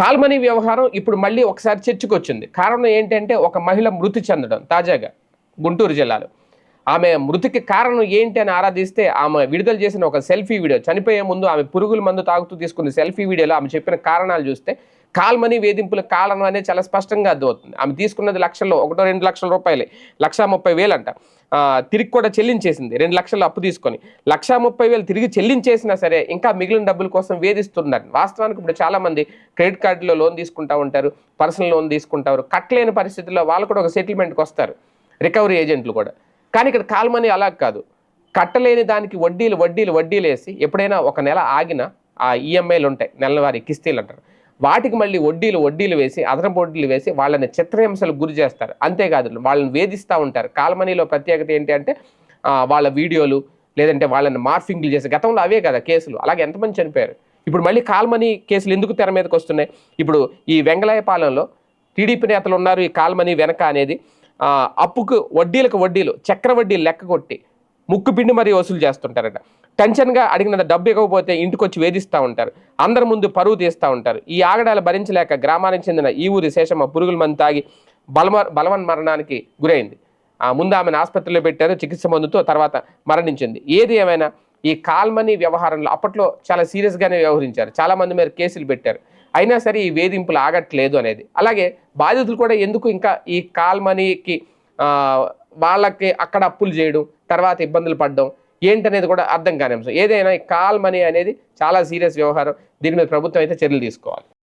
Call money వ్యవహారం ఇప్పుడు మళ్ళీ ఒకసారి చర్చకు వచ్చింది కారణం ఏంటంటే ఒక మహిళ మృతి చెందడం తాజాగా గుంటూరు జిల్లాలో. ఆమె మృతికి కారణం ఏంటి అని ఆరాధిస్తే ఆమె విడుదల చేసిన ఒక సెల్ఫీ వీడియో. చనిపోయే ముందు ఆమె పురుగుల మందు తాగుతూ తీసుకున్న సెల్ఫీ వీడియోలో ఆమె చెప్పిన కారణాలు చూస్తే కాల్మని వేధింపుల కారణం అనేది చాలా స్పష్టంగా అర్థమవుతుంది. ఆమె తీసుకున్నది లక్షల్లో ఒకటో రెండు లక్షల రూపాయలే. లక్షా ముప్పై వేలు అంట తిరిగి కూడా చెల్లించేసింది. రెండు లక్షలు అప్పు తీసుకొని. లక్షా ముప్పై వేలు తిరిగి చెల్లించేసినా సరే ఇంకా మిగిలిన డబ్బుల కోసం వేధిస్తున్నారు వాస్తవానికి ఇప్పుడు చాలామంది క్రెడిట్ కార్డులో లోన్ తీసుకుంటా ఉంటారు పర్సనల్ లోన్ తీసుకుంటారు కట్టలేని పరిస్థితుల్లో వాళ్ళు కూడా ఒక సెటిల్మెంట్కి వస్తారు. రికవరీ ఏజెంట్లు కూడా. కానీ ఇక్కడ కాల్మనీ అలా కాదు. కట్టలేని దానికి వడ్డీలు వడ్డీలు వడ్డీలు వేసి ఎప్పుడైనా ఒక నెల ఆగిన ఆ ఈఎంఐలు ఉంటాయి. నెలవారీ కిస్తీలు అంటారు. వాటికి మళ్ళీ వడ్డీలు వడ్డీలు వేసి అదనపు వడ్డీలు వేసి వాళ్ళని చిత్రహింసలు గురి చేస్తారు. అంతేకాదు వాళ్ళని వేధిస్తూ ఉంటారు. కాల్మనీలో ప్రత్యేకత ఏంటి అంటే వాళ్ళ వీడియోలు లేదంటే వాళ్ళని మార్ఫింగ్లు చేసి గతంలో అవే కదా కేసులు. అలాగే ఎంతమంది చనిపోయారు? ఇప్పుడు మళ్ళీ కాల్మనీ కేసులు ఎందుకు తెర మీదకి వస్తున్నాయి? ఇప్పుడు ఈ వెంగళాయపాలెంలో టీడీపీ నేతలు ఉన్నారు ఈ కాల్మనీ వెనక అనేది. అప్పుకు వడ్డీలకు వడ్డీలు చక్ర వడ్డీలు లెక్క కొట్టి ముక్కు పిండి మరీ వసూలు చేస్తుంటారట. టెన్షన్గా అడిగిన డబ్బు ఇవ్వకపోతే ఇంటికి వచ్చి వేధిస్తూ ఉంటారు. అందరి ముందు పరువు తీస్తూ ఉంటారు. ఈ ఆగడాలు భరించలేక గ్రామానికి చెందిన ఈ ఊరి శేషమ్మ పురుగుల మందు తాగి బలమ బలవన్ మరణానికి గురైంది. ఆ ముందు ఆమెను ఆసుపత్రిలో పెట్టారు చికిత్స మందుతో తర్వాత మరణించింది. ఏది ఏమైనా ఈ కాల్మనీ వ్యవహారంలో అప్పట్లో చాలా సీరియస్గానే వ్యవహరించారు. చాలామంది మీరు మీద కేసులు పెట్టారు. అయినా సరే ఈ వేధింపులు ఆగట్లేదు అనేది. అలాగే బాధితులు కూడా ఎందుకు ఇంకా ఈ కాల్ మనీకి వాళ్ళకి అక్కడ అప్పులు చేయడం తర్వాత ఇబ్బందులు పడడం ఏంటనేది కూడా అర్థం కాని అంశం. ఏదైనా కాల్ మనీ అనేది చాలా సీరియస్ వ్యవహారం. దీని మీద ప్రభుత్వం అయితే చర్యలు తీసుకోవాలి.